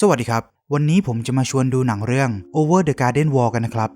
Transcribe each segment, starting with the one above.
สวัสดีครับ วันนี้ผมจะมาชวนดูหนังเรื่อง Over the Garden Wall กันนะครับ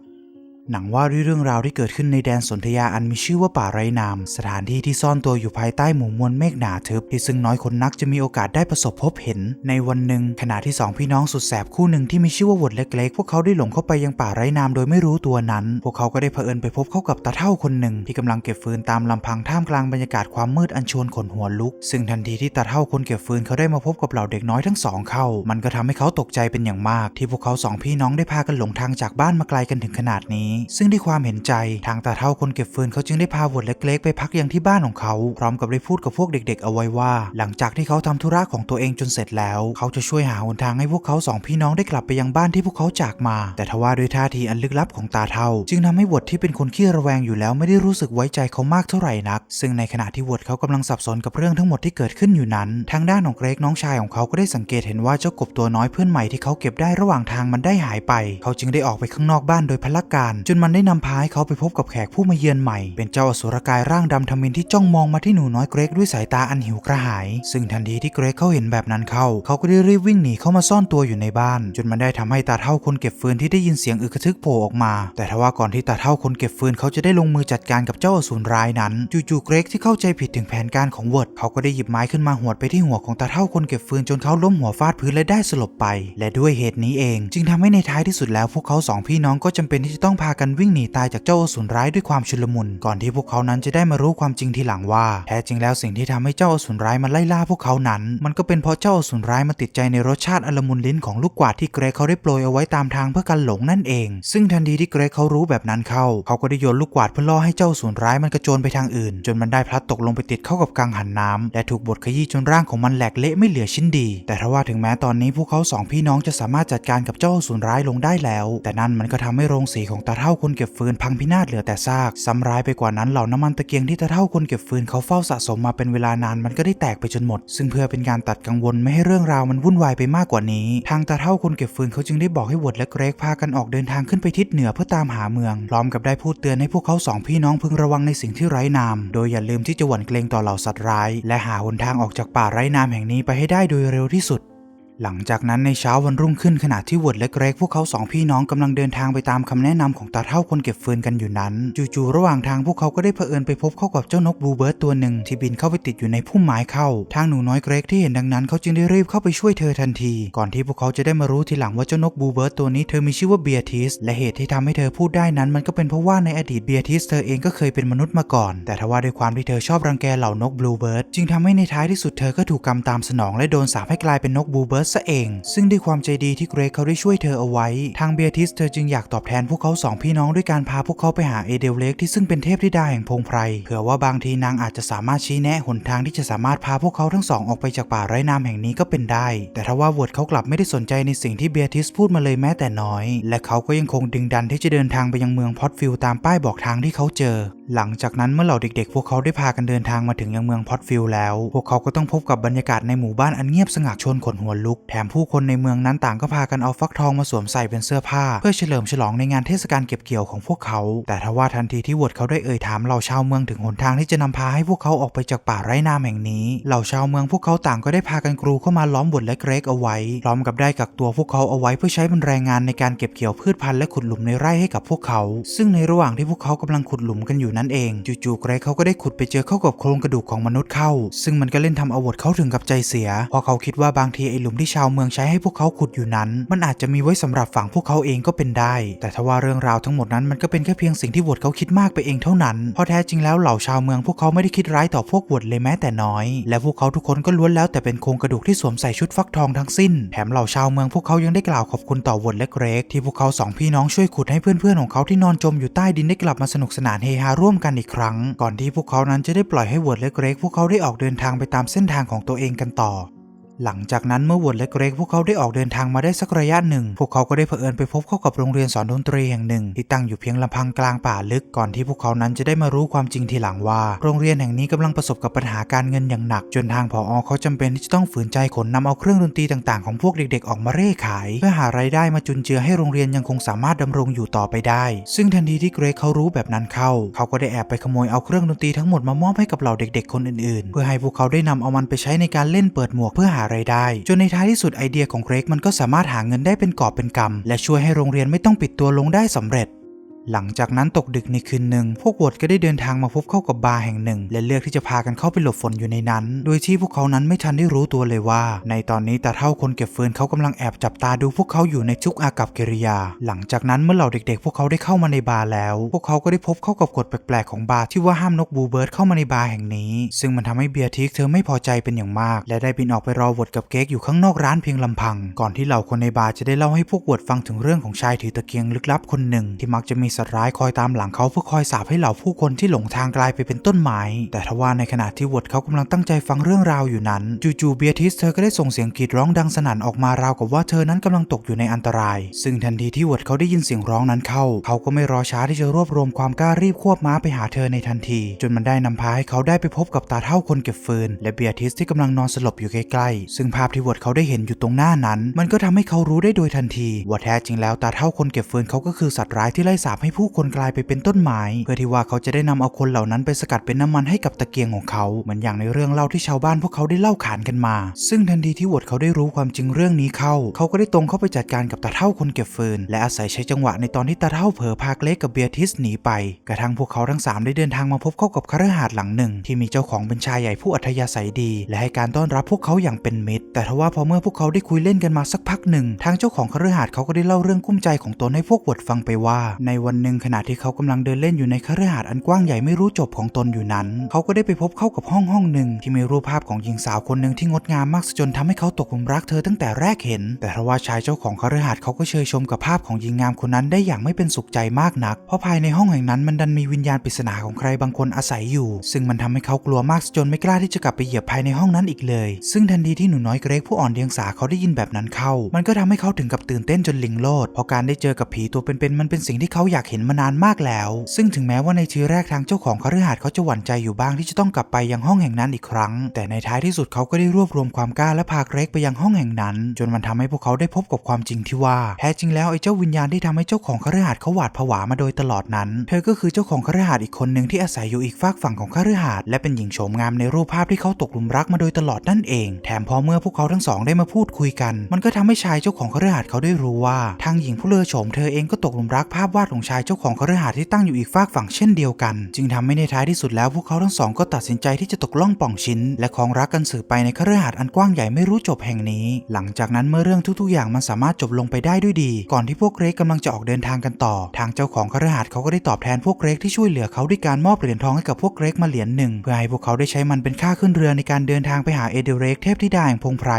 หนังว่าด้วยเรื่องราวที่เกิดขึ้นในแดนสนธยาอันมีชื่อว่าป่าไร้นาม สถานที่ที่ซ่อนตัวอยู่ภายใต้หมู่มวลเมฆหนาทึบที่ซึ่งน้อยคนนักจะมีโอกาสได้ประสบพบเห็น ในวันหนึ่งขณะที่สองพี่น้องสุดแสบคู่หนึ่งที่มีชื่อว่าหวดเล็ก ๆ พวกเขาได้หลงเข้าไปยังป่าไร้นามโดยไม่รู้ตัวนั้น พวกเขาก็ได้เผอิญไปพบเข้ากับตาเท่าคนหนึ่ง ที่กำลังเก็บฟืนตามลำพังท่ามกลางบรรยากาศความมืดอันชวนขนหัวลุก ซึ่งทันทีที่ตาเท่าคนเก็บฟืนเขาได้มาพบกับเหล่าเด็กน้อยทั้งสองเข้า มันก็ทำให้เขาตกใจเป็นอย่างมาก ที่พวกเขาสองพี่น้องได้พากันหลงทางจากบ้านมาไกลกันถึงขนาดนี้ซึ่งด้วยความเห็นใจทางตาเท่าคนเก็บฟืนเขาจึงได้พาหวดเล็กๆ ไปพักยังที่บ้านของเขา พร้อมกับได้พูดกับพวกเด็ก ๆ เอาไว้ว่า หลังจากที่เขาทำธุระของตัวเองจนเสร็จแล้ว เขาจะช่วยหาหนทางให้พวกเขาสองพี่น้องได้กลับไปยังบ้านที่พวกเขาจากมา แต่ทว่าด้วยท่าทีอันลึกลับของตาเท่า จึงทำให้หวดที่เป็นคนขี้ระแวงอยู่แล้วไม่ได้รู้สึกไว้ใจเขามากเท่าไหร่นัก ซึ่งในขณะที่หวดเขากำลังสับสนกับเรื่องทั้งหมดที่เกิดขึ้นอยู่นั้น ทางด้านของเกรกน้องชายของเขาก็ได้สังเกตเห็นว่าเจ้ากบตัวน้อยเพื่อนใหม่ที่เขาเก็บได้ระหว่างทางมันได้หายไป เขาจึงได้ออกไปข้างนอกบ้านโดยพละการจนมันได้นำพาให้เขาไปพบกับแขกผู้มาเยือนใหม่ เป็นเจ้าอสุรกายร่างดำทมินที่จ้องมองมาที่หนูน้อยเกรกด้วยสายตาอันหิวกระหาย ซึ่งทันทีที่เกรกเขาเห็นแบบนั้นเข้า เขาก็ได้รีบวิ่งหนีเข้ามาซ่อนตัวอยู่ในบ้าน จนมันได้ทำให้ตาเท่าคนเก็บฟืนที่ได้ยินเสียงอึกระทึกโผล่ออกมา แต่ทว่าก่อนที่ตาเท่าคนเก็บฟืนเขาจะได้ลงมือจัดการกับเจ้าอสูรร้ายนั้น จู่ๆเกรกที่เข้าใจผิดถึงแผนการของเวิร์ดเขาก็ได้หยิบไม้ขึ้นมาหวดไปที่หัวของตาเท่าคนเก็บฟืนจนเขาล้มหัวฟาดพื้นและได้สลบไป และด้วยเหตุนี้เอง จึงทำให้ในท้ายที่สุดแล้วพวกเขาสองพี่น้องก็จำเป็นที่จะต้องพากันวิ่งหนีตายจากเจ้าอสูรร้ายด้วยความชุลมุน ก่อนที่พวกเขานั้นจะได้มารู้ความจริงทีหลังว่า แท้จริงแล้วสิ่งที่ทำให้เจ้าอสูรร้ายมาไล่ล่าพวกเขานั้น มันก็เป็นเพราะเจ้าอสูรร้ายมาติดใจในรสชาติอลมุนลิ้นของลูกกวาดที่เกรกเขาได้โปรยเอาไว้ตามทางเพื่อกันหลงนั่นเอง ซึ่งทันทีที่เกรกเขารู้แบบนั้นเข้า เขาก็ได้โยนลูกกวาดเพื่อล่อให้เจ้าอสูรร้ายมันกระโจนไปทางอื่น จนมันได้พลัดตกลงไปติดเข้ากับกังหันน้ำและถูกบดขยี้จนร่างของมันแหลกเละไม่เหลือชิ้นดี แต่ทว่าถึงแม้ตอนนี้พวกเขาสองพี่น้องจะสามารถจัดการกับเจ้าอสูรร้ายลงได้แล้ว แต่นั่นมันก็ทำให้โรงสีของตาเท่าาคนเก็บฟืนพังพินาศเหลือแต่ซากซ้ำร้ายไปกว่านั้นเหล่าน้ำมันตะเกียงที่ตาเท่าคนเก็บฟืนเขาเฝ้าสะสมมาเป็นเวลานานมันก็ได้แตกไปจนหมด ซึ่งเพื่อเป็นการตัดกังวลไม่ให้เรื่องราวมันวุ่นวายไปมากกว่านี้ ทางตาเท่าคนเก็บฟืนเขาจึงได้บอกให้วดและเกรกพากันออกเดินทางขึ้นไปทิศเหนือเพื่อตามหาเมือง พร้อมกับได้พูดเตือนให้พวกเขาสองพี่น้องพึงระวังในสิ่งที่ไร้นาม โดยอย่าลืมที่จะหวั่นเกรงต่อเหล่าสัตว์ร้าย และหาหนทางออกจากป่าไร้นามแห่งนี้ไปให้ได้โดยเร็วที่สุด หลังจากนั้นในเช้าวันรุ่งขึ้นขณะที่วดและเกรกพวกเขาสองพี่น้องกำลังเดินทางไปตามคำแนะนำของตาเท่าคนเก็บฟืนกันอยู่นั้น จู่ๆระหว่างทางพวกเขาก็ได้เผอิญไปพบเข้ากับเจ้านกบลูเบิร์ตตัวหนึ่งที่บินเข้าไปติดอยู่ในพุ่มไม้เข้า ทางหนูน้อยเกรกที่เห็นดังนั้นเขาจึงได้รีบเข้าไปช่วยเธอทันที ก่อนที่พวกเขาจะได้มารู้ทีหลังว่าเจ้านกบลูเบิร์ตตัวนี้เธอมีชื่อว่าเบียทิสและเหตุที่ทำให้เธอพูดได้นั้นมันก็เป็นเพราะว่าในอดีตเบียทิสเธอเองก็เคยเป็นมนุษย์มาก่อน แต่ทว่าด้วยความที่เธอชอบรังแกเหล่านกบลูเบิร์ตจึงทำให้ในท้ายที่สุดเธอก็ถูกกรรมตามสนองและโดนสาปให้กลายเป็นนกบลูเบิร์ตซะเอง ซึ่งด้วยความใจดีที่เกรกเขาได้ช่วยเธอเอาไว้ ทางเบียทิสเธอจึงอยากตอบแทนพวกเขาสองพี่น้องด้วยการพาพวกเขาไปหาเอเดลเล็กที่ซึ่งเป็นเทพธิดาแห่งพงไพรเผื่อว่าบางทีนางอาจจะสามารถชี้แนะหนทางที่จะสามารถพาพวกเขาทั้งสองออกไปจากป่าไร้นามแห่งนี้ก็เป็นได้ แต่ทว่าเวิร์ดเขากลับไม่ได้สนใจในสิ่งที่เบียทิสพูดมาเลยแม้แต่น้อย และเขาก็ยังคงดึงดันที่จะเดินทางไปยังเมืองพอตฟิลตามป้ายบอกทางที่เขาเจอ หลังจากนั้นเมื่อเหล่าเด็กๆ พวกเขาได้พากันเดินทางมาถึงยังเมืองพอตฟิลแล้ว พวกเขาก็ต้องพบกับบรรยากาศในหมู่บ้านอันเงียบสงัดชวนขนหัวลุกแถมผู้คนในเมืองนั้นต่างก็พากันเอาฟักทองมาสวมใส่เป็นเสื้อผ้า เพื่อเฉลิมฉลองในงานเทศกาลเก็บเกี่ยวของพวกเขา แต่ทว่าทันทีที่วดเขาได้เอ่ยถามเหล่าชาวเมืองถึงหนทางที่จะนำพาให้พวกเขาออกไปจากป่าไร้นามแห่งนี้ เหล่าชาวเมืองพวกเขาต่างก็ได้พากันกรูเข้ามาล้อมวดและเกรกเอาไว้ พร้อมกับได้กักตัวพวกเขาเอาไว้เพื่อใช้เป็นแรงงานในการเก็บเกี่ยวพืชพันธุ์และขุดหลุมในไร่ให้กับพวกเขา ซึ่งในระหว่างที่พวกเขากำลังขุดหลุมกันอยู่นั่นเอง จู่ๆเกรกเขาก็ได้ขุดไปเจอเข้ากับโครงกระดูกของมนุษย์เข้า ซึ่งมันก็เล่นทำเอาวดเขาถึงกับใจเสีย เพราะเขาคิดว่าบางทีไอ้หลุมที่ชาวเมืองใช้ให้พวกเขาขุดอยู่นั้น มันอาจจะมีไว้สำหรับฝังพวกเขาเองก็เป็นได้ แต่ทว่าเรื่องราวทั้งหมดนั้นมันก็เป็นแค่เพียงสิ่งที่วดเขาคิดมากไปเองเท่านั้น เพราะแท้จริงแล้วเหล่าชาวเมืองพวกเขาไม่ได้คิดร้ายต่อพวกวดเลยแม้แต่น้อย และพวกเขาทุกคนก็ล้วนแล้วแต่เป็นโครงกระดูกที่สวมใส่ชุดฟักทองทั้งสิ้น แถมเหล่าชาวเมืองพวกเขายังได้กล่าวขอบคุณต่อวดและเกรก ที่พวกเขาสองพี่น้องช่วยขุดให้เพื่อนๆของเขาที่นอนจมอยู่ใต้ดินได้กลับมาสนุกสนานเฮฮาร่วมกันอีกครั้ง ก่อนที่พวกเขานั้นจะได้ปล่อยให้วดและเกรก พวกเขาได้ออกเดินทางไปตามเส้นทางของตัวเองกันต่อ หลังจากนั้นเมื่อวดและเกรกพวกเขาได้ออกเดินทางมาได้สักระยะหนึ่ง พวกเขาก็ได้เผอิญไปพบเข้ากับโรงเรียนสอนดนตรีแห่งหนึ่ง ที่ตั้งอยู่เพียงลำพังกลางป่าลึกก่อนที่พวกเขานั้นจะได้มารู้ความจริงทีหลังว่า โรงเรียนแห่งนี้กำลังประสบกับปัญหาการเงินอย่างหนัก จนทางผอเขาจำเป็นที่จะต้องฝืนใจขนนำเอาเครื่องดนตรีต่างๆของพวกเด็ก ๆ ออกมาเร่ขาย เพื่อหารายได้มาจุนเจือให้โรงเรียนยังคงสามารถดำรงอยู่ต่อไปได้ ซึ่งทันทีที่เกรกเขารู้แบบนั้นเข้า เขาก็ได้แอบไปขโมยเอาเครื่องดนตรีทั้งหมดมามอบให้กับเหล่าเด็ก ๆ คนอื่นๆ เพื่อให้พวกเขาได้นำเอามันไปใช้ในการเล่นเปิดหมวกเพื่อหาไรายได้ จนในท้ายที่สุดไอเดียของเกรกมันก็สามารถหาเงินได้เป็นกอบเป็นกำและช่วยให้โรงเรียนไม่ต้องปิดตัวลงได้สำเร็จ หลังจากนั้นตกดึกในคืนหนึ่ง พวกวอดก็ได้เดินทางมาพบเข้ากับบาร์แห่งหนึ่ง และเลือกที่จะพากันเข้าไปหลบฝนอยู่ในนั้น โดยที่พวกเขานั้นไม่ทันได้รู้ตัวเลยว่า ในตอนนี้ตาเท่าคนเก็บฟืนเขากำลังแอบจับตาดูพวกเขาอยู่ในทุกอากับกิริยา หลังจากนั้นเมื่อเหล่าเด็กๆ พวกเขาได้เข้ามาในบาร์แล้ว พวกเขาก็ได้พบเข้ากับกฎแปลกๆของบาร์ที่ว่าห้ามนกบูเบิร์ดเข้ามาในบาร์แห่งนี้ ซึ่งมันทำให้เบียร์ทิกเธอไม่พอใจเป็นอย่างมาก และได้บินออกไปรอวอดกับเก๊กอยู่ข้างนอกร้านเพียงลำพัง ก่อนที่เหล่าคนในบาร์จะได้เล่าให้พวกวดฟังถึงเรื่องของชายถือตะเกียงลึกลับคนหนึ่งที่มักจะมีสัตว์ร้ายคอยตามหลังเขาเพื่อคอยสาปให้เหล่าผู้คนที่หลงทางกลายไปเป็นต้นไม้แต่ทว่าในขณะที่วดเขากำลังตั้งใจฟังเรื่องราวอยู่นั้น จู่ๆเบียทิสเธอก็ได้ส่งเสียงกรีดร้องดังสนั่นออกมาราวกับว่าเธอนั้นกำลังตกอยู่ในอันตราย ซึ่งทันทีที่วดเขาได้ยินเสียงร้องนั้นเข้า เขาก็ไม่รอช้าที่จะรวบรวมความกล้ารีบควบม้าไปหาเธอในทันที จนมันได้นำพาให้เขาได้ไปพบกับตาเท่าคนเก็บฟืน และเบียทิสที่กำลังนอนสลบอยู่ใกล้ๆซึ่งภาพที่วดเขาได้เห็นอยู่ตรงหน้านั้น มันก็ทำให้เขารู้ได้โดยทันทีว่าแท้จริงแล้วตาเท่าคนเก็บฟืนเขาก็คือสัตว์ร้ายที่ไล่สาปให้ผู้คนกลายไปเป็นต้นไม้เพื่อที่ว่าเขาจะได้นำเอาคนเหล่านั้นไปสกัดเป็นน้ำมันให้กับตะเกียงของเขา เหมือนอย่างในเรื่องเล่าที่ชาวบ้านพวกเขาได้เล่าขานกันมา ซึ่งทันทีที่วดเขาได้รู้ความจริงเรื่องนี้เข้า เขาก็ได้ตรงเข้าไปจัดการกับตาเท่าคนเก็บฟืน และอาศัยใช้จังหวะในตอนที่ตาเท่าเผลอพาเกรกกับเบียทิสหนีไป กระทั่งพวกเขาทั้งสามได้เดินทางมาพบเข้ากับคฤหาสน์หลังหนึ่ง ที่มีเจ้าของเป็นชายใหญ่ผู้อัธยาศัยดี และให้การต้อนรับพวกเขาอย่างเป็นมิตร แต่ทว่าพอเมื่อพวกเขาได้คุยเล่นกันมาสักพักหนึ่ง ทางเจ้าของคฤหาสน์เขาก็ได้เล่าเรื่องกุ้มใจของตนให้พวกวดฟังไปว่า ในวันหนึ่งขณะที่เขากำลังเดินเล่นอยู่ในคฤหาสน์อันกว้างใหญ่ไม่รู้จบของตนอยู่นั้น เขาก็ได้ไปพบเข้ากับห้องห้องหนึ่งที่มีรูปภาพของหญิงสาวคนหนึ่งที่งดงามมากจนทำให้เขาตกหลุมรักเธอตั้งแต่แรกเห็น แต่ทว่าชายเจ้าของคฤหาสน์เขาก็เชยชมกับภาพของหญิงงามคนนั้นได้อย่างไม่เป็นสุขใจมากนัก เพราะภายในห้องแห่งนั้นมันดันมีวิญญาณปริศนาของใครบางคนอาศัยอยู่ ซึ่งมันทำให้เขากลัวมากจนไม่กล้าที่จะกลับไปเหยียบภายในห้องนั้นอีกเลย ซึ่งทันทีที่หนูน้อยเกรกผู้อ่อนเดียงสาเขาได้ยินแบบนั้นเข้า มันก็ทำให้เขาถึงกับตื่นเต้นจนลิงโลดเพราะการได้เจอกับผีตัวเป็นๆมันเป็นสิ่งที่เขาอยากากเห็นมานานมากแล้ว ซึ่งถึงแม้ว่าในทีแรกทางเจ้าของคฤหาสน์เขาจะหวั่นใจอยู่บ้างที่จะต้องกลับไปยังห้องแห่งนั้นอีกครั้ง แต่ในท้ายที่สุดเขาก็ได้รวบรวมความกล้าและพาเกรกไปยังห้องแห่งนั้น จนมันทำให้พวกเขาได้พบกับความจริงที่ว่าแท้จริงแล้วไอ้เจ้าวิญญาณที่ทำให้เจ้าของคฤหาสน์เขาหวาดผวามาโดยตลอดนั้น เธอก็คือเจ้าของคฤหาสน์อีกคนหนึ่งที่อาศัยอยู่อีกฝากฝั่งของคฤหาสน์และเป็นหญิงโฉมงามในรูปภาพที่เขาตกหลุมรักมาโดยตลอดนั่นเอง แถมพอเมื่อพวกเขาทั้งสองได้มาพูดคุยกัน มันก็ทำให้ชายเจ้าของคฤหาสน์เขาได้รู้ว่า ทางหญิงผู้เลอโฉมเธอเองก็ตกหลุมรักภาพวาดของชายเจ้าของคฤหาสน์ที่ตั้งอยู่อีกฝากฝั่งเช่นเดียวกัน จึงทำให้ในท้ายที่สุดแล้วพวกเขาทั้งสองก็ตัดสินใจที่จะตกล่องป่องชิ้น และครองรักกันสืบไปในคฤหาสน์อันกว้างใหญ่ไม่รู้จบแห่งนี้ หลังจากนั้นเมื่อเรื่องทุกๆ อย่างมันสามารถจบลงไปได้ด้วยดี ก่อนที่พวกเรกกำลังจะออกเดินทางกันต่อ ทางเจ้าของคฤหาสน์เขาก็ได้ตอบแทนพวกเรกที่ช่วยเหลือเขาด้วยการมอบเหรียญทองให้กับพวกเรกมาเหรียญหนึ่งเพื่อให้พวกเขาได้ใช้มันเป็นค่าขึ้นเรือในการเดินทางไปหาเอเดเรกเทพธิดาแห่งพงไพร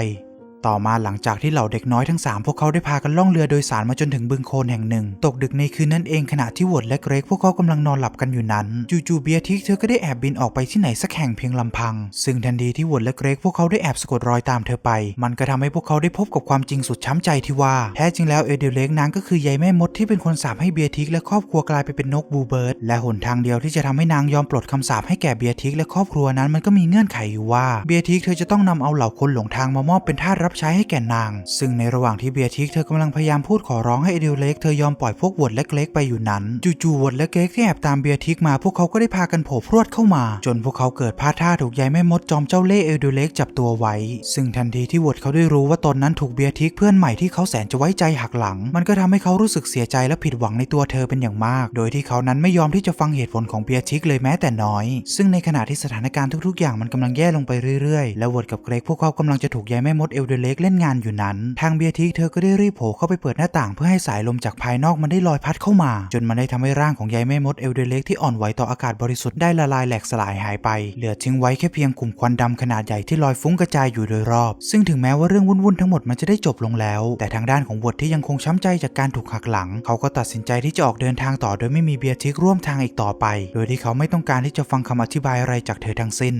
ต่อมาหลังจากที่เหล่าเด็กน้อยทั้ง 3 พวกเขาได้พากันล่องเรือโดยสารมาจนถึงบึงโคลนแห่งหนึ่ง ตกดึกในคืนนั้นเองขณะที่วอดและเกรกพวกเขากำลังนอนหลับกันอยู่นั้น จู่ๆเบียทิกเธอก็ได้แอบบินออกไปที่ไหนสักแห่งเพียงลำพัง ซึ่งทันทีที่วอดและเกรกพวกเขาได้แอบสะกดรอยตามเธอไป มันก็ทำให้พวกเขาได้พบกับความจริงสุดช้ำใจที่ว่าแท้จริงแล้วเอเดลเล็กนางก็คือยายแม่มดที่เป็นคนสาปให้เบียทิกและครอบครัวกลายไปเป็นนกบูเบิร์ดและหนทางเดียวที่จะทำให้นางยอมปลดคำสาปให้แก่เบียทิกและครอบครัวนั้นมันก็มีเงื่อนไขอยู่ว่าเบียทิกเธอจะต้องนำเอาเหล่าคนหลงทางมามอบเป็นทาสรับใช้ให้แก่นาง ซึ่งในระหว่างที่เบียทิกเธอกำลังพยายามพูดขอร้องให้เอเดลเล็กเธอยอมปล่อยพวกวดและเกรกไปอยู่นั้น จู่ๆวดและเกรกที่แอบตามเบียทิกมาพวกเขาก็ได้พากันโผล่พรวดเข้ามา จนพวกเขาเกิดพลาดท่าถูกยายแม่มดจอมเจ้าเล่ห์เอเดลเล็กจับตัวไว้ ซึ่งทันทีที่วดเขาได้รู้ว่าตนนั้นถูกเบียทิกเพื่อนใหม่ที่เขาแสนจะไว้ใจหักหลัง มันก็ทำให้เขารู้สึกเสียใจและผิดหวังในตัวเธอเป็นอย่างมาก โดยที่เขานั้นไม่ยอมที่จะฟังเหตุผลของเบียทิกเลยแม้แต่น้อย ซึ่งในขณะที่สถานการณ์ทุกๆ อย่างมันกำลังแย่ลงไปเรื่อยๆ และวดกับเกรกพวกเขากำลังจะถูกยายแม่มดเอลเดเล็กเล่นงานอยู่นั้น ทางเบียทิกเธอก็ได้รีบโผล่เข้าไปเปิดหน้าต่างเพื่อให้สายลมจากภายนอกมันได้ลอยพัดเข้ามา จนมันได้ทำให้ร่างของยายแม่มดเอลเดเล็กที่อ่อนไหวต่ออากาศบริสุทธิ์ได้ละลายแหลกสลายหายไป เหลือทิ้งไว้แค่เพียงกลุ่มควันดำขนาดใหญ่ที่ลอยฟุ้งกระจายอยู่โดยรอบ ซึ่งถึงแม้ว่าเรื่องวุ่นๆทั้งหมดมันจะได้จบลงแล้ว แต่ทางด้านของวดที่ยังคงช้ำใจจากการถูกหักหลัง เขาก็ตัดสินใจที่จะออกเดินทางต่อโดยไม่มีเบียทิกร่วมทางอีกต่อไป โดยที่เขาไม่ต้องการที่จะฟังคำอธิบายอะไรจากเธอทั้งสิ้น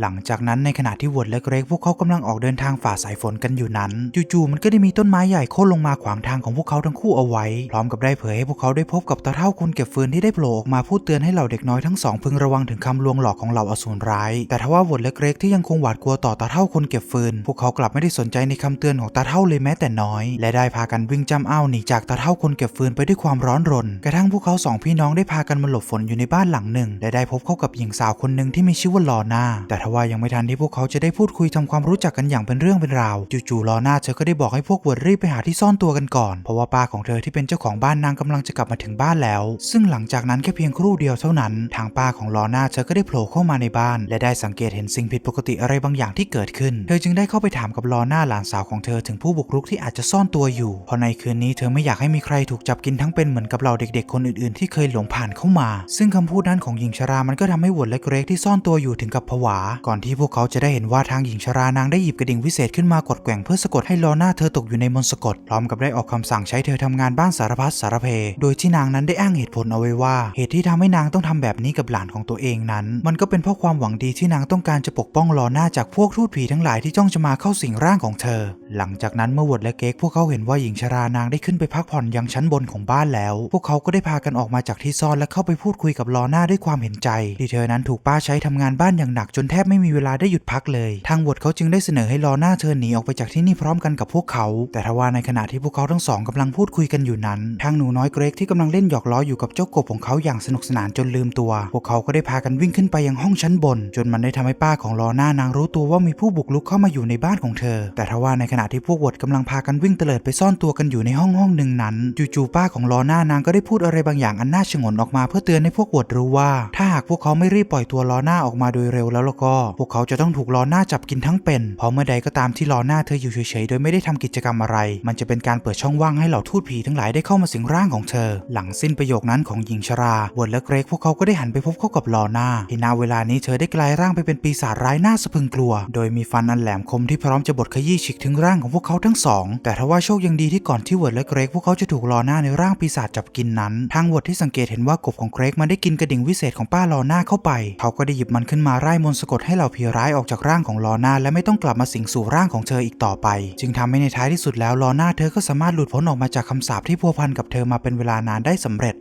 หลังจากนั้นในขณะที่วดและเกรกพวกเขากำลังออกเดินทางฝ่าสายฝนกันอยู่นั้น จู่ๆมันก็ได้มีต้นไม้ใหญ่โค่นลงมาขวางทางของพวกเขาทั้งคู่เอาไว้ พร้อมกับได้เผยให้พวกเขาได้พบกับตาเท่าคนเก็บฟืนที่ได้โผล่ออกมาพูดเตือนให้เหล่าเด็กน้อยทั้งสองพึงระวังถึงคำลวงหลอกของเหล่าอสูรร้าย แต่ทว่าวดและเกรกที่ยังคงหวาดกลัวต่อตาเท่าคนเก็บฟืน พวกเขากลับไม่ได้สนใจในคำเตือนของตาเท่าเลยแม้แต่น้อย และได้พากันวิ่งจำอ้าวหนีจากตาเท่าคนเก็บฟืนไปด้วยความร้อนรน กระทั่งพวกเขาสองพี่น้องได้พากันมาหลบฝนอยู่ในบ้านหลังหนึ่งและได้พบเข้ากับหญิงสาวคนหนึ่งที่มีชื่อว่าลอนาแต่ทว่ายังไม่ทันที่พวกเขาจะได้พูดคุยทำความรู้จักกันอย่างเป็นเรื่องเป็นราวจู่ๆลอน่าเธอก็ได้บอกให้พวกเวิร์ดรีบไปหาที่ซ่อนตัวกันก่อน เพราะว่าป้าของเธอที่เป็นเจ้าของบ้านนางกำลังจะกลับมาถึงบ้านแล้ว ซึ่งหลังจากนั้นแค่เพียงครู่เดียวเท่านั้น ทางป้าของลอน่าเธอก็ได้โผล่เข้ามาในบ้าน และได้สังเกตเห็นสิ่งผิดปกติอะไรบางอย่างที่เกิดขึ้น เธอจึงได้เข้าไปถามกับลอน่าหลานสาวของเธอถึงผู้บุกรุกที่อาจจะซ่อนตัวอยู่ เพราะในคืนนี้เธอไม่อยากให้มีใครถูกจับกินทั้งเป็นเหมือนกับเหล่าเด็กๆ คนอื่นๆ ที่เคยหลงผ่านเข้ามา ซึ่งคำพูดนั้นของหญิงชรา มันก็ทำให้วดและเกรกที่ซ่อนตัวอยู่ถึงกับผวาก่อนที่พวกเขาจะได้เห็นว่าทางหญิงชรานางได้หยิบกระดิ่งวิเศษขึ้นมากดแกว่งเพื่อสะกดให้ลอน่าเธอตกอยู่ในมนต์สะกด พร้อมกับได้ออกคำสั่งใช้เธอทำงานบ้านสารพัดสารเพ โดยที่นางนั้นได้อ้างเหตุผลเอาไว้ว่า เหตุที่ทำให้นางต้องทำแบบนี้กับหลานของตัวเองนั้น มันก็เป็นเพราะความหวังดีที่นางต้องการจะปกป้องลอน่าจากพวกทูตผีทั้งหลายที่จ้องจะมาเข้าสิงร่างของเธอ หลังจากนั้นเมื่อวดและเก๊กพวกเขาเห็นว่าหญิงชรานางได้ขึ้นไปพักผ่อนยังชั้นบนของบ้านแล้ว พวกเขาก็ได้พากันออกมาจากที่ซ่อนและเข้าไปพูดคุยกับลอน่าด้วยความเห็นใจที่เธอนั้นถูกป้าใช้ทำงานบ้านอย่างหนักจนแทบไม่มีเวลาได้หยุดพักเลย ทางวดเขาจึงได้เสนอให้ลอน่าเธอหนีออกไปจากที่นี่พร้อมกันกับพวกเขา แต่ทว่าในขณะที่พวกเขาทั้งสองกำลังพูดคุยกันอยู่นั้น ทางหนูน้อยเกรกที่กำลังเล่นหยอกล้ออยู่กับเจ้ากบของเขาอย่างสนุกสนานจนลืมตัว พวกเขาก็ได้พากันวิ่งขึ้นไปยังห้องชั้นบน จนมันได้ทำให้ป้าของลอน่านางรู้ตัวว่ามีผู้บุกรุกเข้ามาอยู่ในบ้านของเธอ แต่ทว่าในขณะที่พวกวดกำลังพากันวิ่งเตลิดไปซ่อนตัวกันอยู่ในห้องห้องหนึ่งนั้นจู่ๆป้าของลอน่านางก็ได้พูดอะไรบางอย่างอันน่าชงนออกมาเพื่อเตือนให้พวกวดรู้ว่า ถ้าหากพวกเขาไม่รีบปล่อยตัวลอน่าออกมาโดยเร็วแล้วแล้วก็พวกเขาจะต้องถูกลอหน่าจับกินทั้งเป็น เพราะเมื่อใดก็ตามที่ลอหน่าเธออยู่เฉยๆ โดยไม่ได้ทำกิจกรรมอะไร มันจะเป็นการเปิดช่องว่างให้เหล่าทูตผีทั้งหลายได้เข้ามาสิงร่างของเธอ หลังสิ้นประโยคนั้นของหญิงชราวดและเกรกพวกเขาก็ได้หันไปพบเข้ากับลอหน่าที่ณเวลานี้เธอได้กลายร่างไปเป็นปีศาจร้ายน่าสะพรึงกลัว โดยมีฟันอันแหลมคมที่พร้อมจะบดขยี้ฉีกถึงร่างของพวกเขาทั้งสองแต่ทว่าโชคยังดีที่ก่อนที่วดและเกรกพวกเขาจะถูกลอหน่าในร่างปีศาจจับกินนั้น ทางวดที่สังเกตเห็นว่ากบของเกรกมันได้กินกระดิ่งวิเศษของป้าลอน่าเข้าไป เขาก็ได้หยิบมันขึ้นมาไล่มนสะกดให้เหล่าผีร้ายออกจากร่างของลอน่าและไม่ต้องกลับมาสิงสู่ร่างของเธออีกต่อไป จึงทำให้ในท้ายที่สุดแล้วลอน่าเธอก็สามารถหลุดพ้นออกมาจากคำสาปที่พัวพันกับเธอมาเป็นเวลานานได้สำเร็จ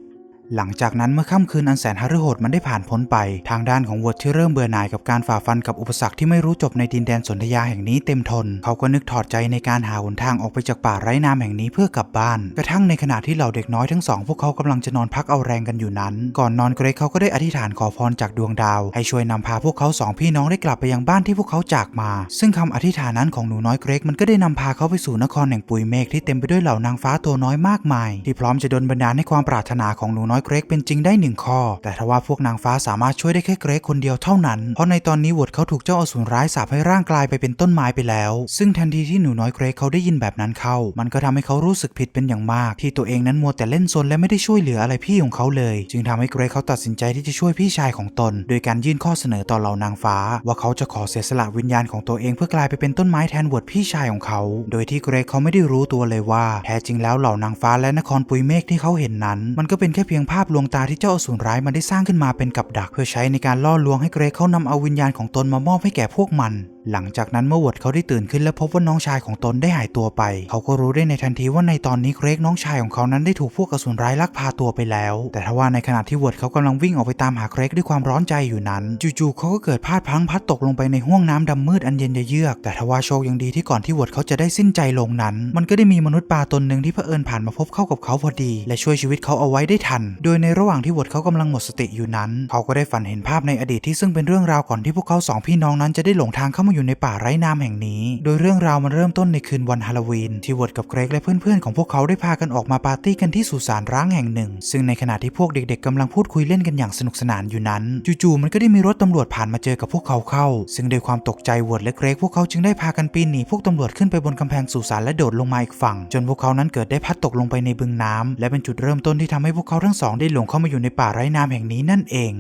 หลังจากนั้นเมื่อค่ำคืนอันแสนหฤโหดมันได้ผ่านพ้นไป ทางด้านของวอดที่เริ่มเบื่อหน่ายกับการฝ่าฟันกับอุปสรรคที่ไม่รู้จบในดินแดนสนธยาแห่งนี้เต็มทน เขาก็นึกถอดใจในการหาหนทางออกไปจากป่าไร้น้ำแห่งนี้เพื่อกลับบ้าน กระทั่งในขณะที่เหล่าเด็กน้อยทั้งสองพวกเขากำลังจะนอนพักเอาแรงกันอยู่นั้น ก่อนนอนเกรกเขาก็ได้อธิษฐานขอพรจากดวงดาว ให้ช่วยนำพาพวกเขาสองพี่น้องได้กลับไปยังบ้านที่พวกเขาจากมา ซึ่งคำอธิษฐานนั้นของหนูน้อยเกรกมันก็ได้นำพาเขาไปสู่นครแห่งปุยเมฆที่เต็มไปด้วยเหล่านางฟ้าตัวน้อยมากมาย ที่พร้อมจะดลบันดาลให้ความปรารถนาของหนูน้อยเกรกเป็นจริงได้หนึ่งข้อ แต่ทว่าพวกนางฟ้าสามารถช่วยได้แค่เกรกคนเดียวเท่านั้น เพราะในตอนนี้วดเขาถูกเจ้าอสูรร้ายสาปให้ร่างกลายไปเป็นต้นไม้ไปแล้ว ซึ่งทันทีที่หนูน้อยเกรกเขาได้ยินแบบนั้นเข้า มันก็ทำให้เขารู้สึกผิดเป็นอย่างมาก ที่ตัวเองนั้นมัวแต่เล่นซนและไม่ได้ช่วยเหลืออะไรพี่ของเขาเลย จึงทำให้เกรกเขาตัดสินใจที่จะช่วยพี่ชายของตน โดยการยื่นข้อเสนอต่อเหล่านางฟ้า ว่าเขาจะขอเสียสละวิญญาณของตัวเองเพื่อกลายไปเป็นต้นไม้แทนวดพี่ชายของเขา โดยที่เกรกเขาไม่ได้รู้ตัวเลยว่า แท้จริงแล้วเหล่านางฟ้าและนครปุยเมฆที่เขาเห็นนั้น มันก็เป็นแค่เพียงภาพลวงตาที่เจ้าอสูรร้ายมันได้สร้างขึ้นมาเป็นกับดักเพื่อใช้ในการล่อลวงให้เกรกเขานำเอาวิญญาณของตนมามอบให้แก่พวกมัน หลังจากนั้นเมื่อวดเขาได้ตื่นขึ้นและพบว่าน้องชายของตนได้หายตัวไป เขาก็รู้ได้ในทันทีว่าในตอนนี้เกรกน้องชายของเขานั้นได้ถูกพวกอสูรร้ายลักพาตัวไปแล้ว แต่ทว่าในขณะที่วดเขากำลังวิ่งออกไปตามหาเกรกด้วยความร้อนใจอยู่นั้น จู่ๆเขาก็เกิดพลาดพังพัดตกลงไปในห้วงน้ำดำมืดอันเย็นเยือก แต่ทว่าโชคยังดีที่ก่อนที่วดเขาจะได้สิ้นใจลงนั้น มันก็ได้มีมนุษย์ปลาตนหนึ่งที่เผอิญผ่านมาพบเข้ากับเขาพอดี และช่วยชีวิตเขาเอาไว้ได้ทันโดยในระหว่างที่วดเขากำลังหมดสติอยู่นั้น เขาก็ได้ฝันเห็นภาพในอดีตที่ซึ่งเป็นเรื่องราวก่อนที่พวกเขาสองพี่น้องนั้นจะได้หลงทางเข้ามาอยู่ในป่าไร้น้ำแห่งนี้ โดยเรื่องราวมันเริ่มต้นในคืนวันฮาโลวีนที่วดกับเกรกและเพื่อนๆของพวกเขาได้พากันออกมาปาร์ตี้กันที่สุสานร้างแห่งหนึ่ง ซึ่งในขณะที่พวกเด็กๆกำลังพูดคุยเล่นกันอย่างสนุกสนานอยู่นั้นจู่ๆมันก็ได้มีรถตำรวจผ่านมาเจอกับพวกเขาเข้า ซึ่งด้วยความตกใจวดและเกรกพวกเขาจึงได้พากันปีนหนีพวกตำรวจขึ้นไปบนกำแพงสุสานและโดดลงมาอีกฝั่ง จนพวกเขานั้นเกิดได้พัดตกลงไปในบึงน้ำและเป็นจุดเริ่มต้นที่ทำให้พวกเขาทั้งสองได้หลงเข้ามาอยู่ในป่าไร้น้ำแห่งนี้นั่นเอง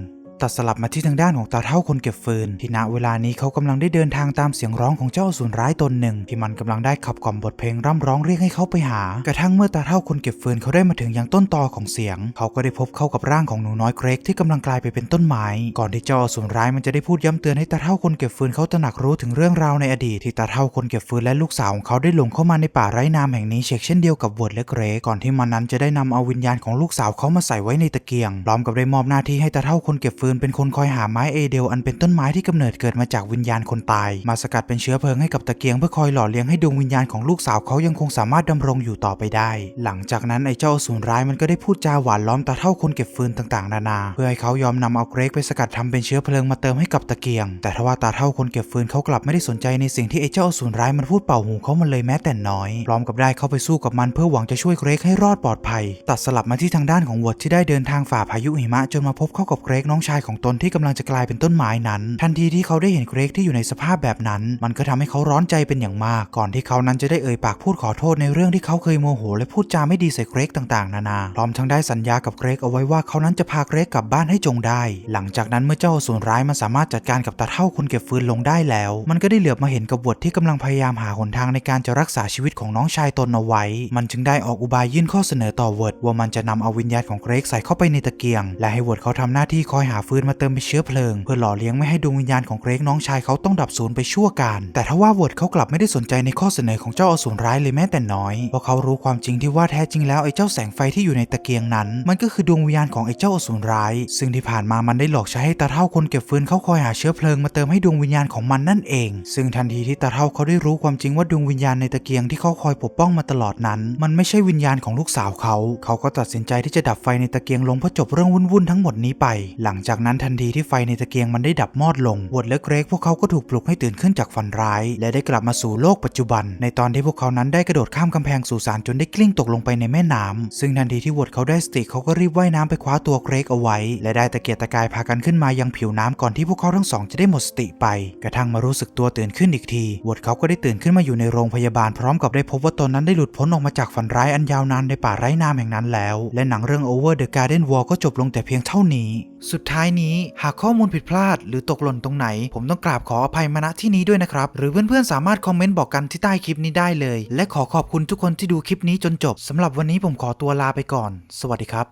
ตัดสลับมาที่ทางด้านของตาเท่าคนเก็บฟืน ที่ณเวลานี้เขากำลังได้เดินทางตามเสียงร้องของเจ้าสูรร้ายตนหนึ่ง ที่มันกำลังได้ขับกล่อมบทเพลงร่ำร้องเรียกให้เขาไปหา กระทั่งเมื่อตาเท่าคนเก็บฟืนเขาได้มาถึงยังต้นตอของเสียง เขาก็ได้พบเข้ากับร่างของหนูน้อยเกรกที่กำลังกลายไปเป็นต้นไม้ก่อนที่เจ้าสูรร้ายมันจะได้พูดย้ำเตือนให้ตาเท่าคนเก็บฟืนเขาตระหนักรู้ถึงเรื่องราวในอดีตที่ตาเท่าคนเก็บฟืนและลูกสาวของเขาได้หลงเข้ามาในป่าไร้น้ำแห่งนี้เช่นเช่นเดียวกับวดและเกรกก่อนที่มันนั้นจะได้นำเอาวิญญาณของลูกสาวเขามาใส่ไว้ในตะเกียงพร้อมกับได้มอบหน้าที่ให้ตาเท่าคนเก็บฟืนนเป็นคนคอยหาไม้เอเดลอันเป็นต้นไม้ที่กำเนิดเกิดมาจากวิญญาณคนตาย มาสกัดเป็นเชื้อเพลิงให้กับตะเกียงเพื่อคอยหล่อเลี้ยงให้ดวงวิญญาณของลูกสาวเขายังคงสามารถดำรงอยู่ต่อไปได้ หลังจากนั้นไอ้เจ้าอสูรร้ายมันก็ได้พูดจาหวานล้อมตาเท่าคนเก็บฟืนต่างๆ นานา เพื่อให้เขายอมนำเอาเกรกไปสกัดทำเป็นเชื้อเพลิงมาเติมให้กับตะเกียง แต่ทว่าตาเท่าคนเก็บฟืนเขากลับไม่ได้สนใจในสิ่งที่ไอ้เจ้าอสูรร้ายมันพูดเป่าหูเขามันเลยแม้แต่น้อย พร้อมกับได้เข้าไปสู้กับมันเพื่อหวังจะช่วยเกรกให้รอดปลอดภัย ตัดสลับมาที่ทางด้านของวอดที่ได้เดินทางฝ่าพายุหิมะจนมาพบเข้ากับเกรกน้องชายของตนที่กำลังจะกลายเป็นต้นไม้นั้น ทันทีที่เขาได้เห็นเกรกที่อยู่ในสภาพแบบนั้น มันก็ทำให้เขาร้อนใจเป็นอย่างมาก ก่อนที่เขานั้นจะได้เอ่ยปากพูดขอโทษในเรื่องที่เขาเคยโมโห และพูดจาไม่ดีใส่เกรกต่างๆ นานา พร้อมทั้งได้สัญญากับเกรกเอาไว้ว่าเขานั้นจะพาเกรกกลับบ้านให้จงได้ หลังจากนั้นเมื่อเจ้าอสูรร้ายมันสามารถจัดการกับตาเท่าคนเก็บฟืนลงได้แล้ว มันก็ได้เหลือบมาเห็นกับวอดที่กำลังพยายามหาหนทางในการจะรักษาชีวิตของน้องชายตนเอาไว้ มันจึงได้ออกอุบายยื่นข้อเสนอต่อเวิร์ดว่ามันจะนำเอาวิญญาณของเกรกใส่เข้าไปในตะเกียง และให้เวิร์ดเขาทำหน้าที่คอยหาฟืนมาเติมเป็นเชื้อเพลิง เพื่อหล่อเลี้ยงไม่ให้ดวงวิญญาณของเกรกน้องชายเขาต้องดับสูญไปชั่วการ แต่ทว่าเวิร์ดเขากลับไม่ได้สนใจในข้อเสนอของเจ้าอสูรร้ายเลยแม้แต่น้อยเพราะเขารู้ความจริงที่ว่าแท้จริงแล้วไอ้เจ้าแสงไฟที่อยู่ในตะเกียงนั้น มันก็คือดวงวิญญาณของไอ้เจ้าอสูรร้าย ซึ่งที่ผ่านมามันได้หลอกใช้ให้ตาเท่าคนเก็บฟืนเขาคอยหาเชื้อเพลิงมาเติมให้ดวงวิญญาณของมันนั่นเอง ซึ่งทันทีที่ตาเท่าเขาได้รู้ความจริงว่าดวงวิญญาณในตะเกียงที่เขาคอยปกป้องมาตลอดนั้น มันไม่ใช่วิญญาณของลูกสาวเขา เขาก็ตัดสินใจที่จะดับไฟในตะเกียงลงเพื่อจบเรื่องวุ่นๆทั้งหมดนี้ไป หลังจากากนั้นทันทีที่ไฟในตะเกียงมันได้ดับมอดลงวอดและเกรกพวกเขาก็ถูกปลุกให้ตื่นขึ้นจากฝันร้าย และได้กลับมาสู่โลกปัจจุบัน ในตอนที่พวกเขานั้นได้กระโดดข้ามกำแพงสู่สารจนได้กลิ้งตกลงไปในแม่น้ำซึ่งทันทีที่วอดเขาได้สติเขาก็รีบว่ายน้ำไปคว้าตัวเกรกเอาไว้ และได้ตะเกียกตะกายพากันขึ้นมายังผิวน้ำก่อนที่พวกเขาทั้งสองจะได้หมดสติไป กระทั่งมารู้สึกตัวตื่นขึ้นอีกทีวอดเขาก็ได้ตื่นขึ้นมาอยู่ในโรงพยาบาลพร้อมกับได้พบว่าตนนั้นได้หลุดพ้นออกมาจากฝันร้ายอันยาวนานในป่าไร้น้ำแห่งนั้นแล้ว และหนังเรื่อง Over the Garden Wall ก็จบลงแต่เพียงเท่านี้ สุดท้ายนี้หากข้อมูลผิดพลาด หรือตกหล่นตรงไหน ผมต้องกราบขออภัยมาณที่นี้ด้วยนะครับ หรือเพื่อนๆสามารถคอมเมนต์บอกกันที่ใต้คลิปนี้ได้เลย และขอขอบคุณทุกคนที่ดูคลิปนี้จนจบสำหรับวันนี้ผมขอตัวลาไปก่อน สวัสดีครับ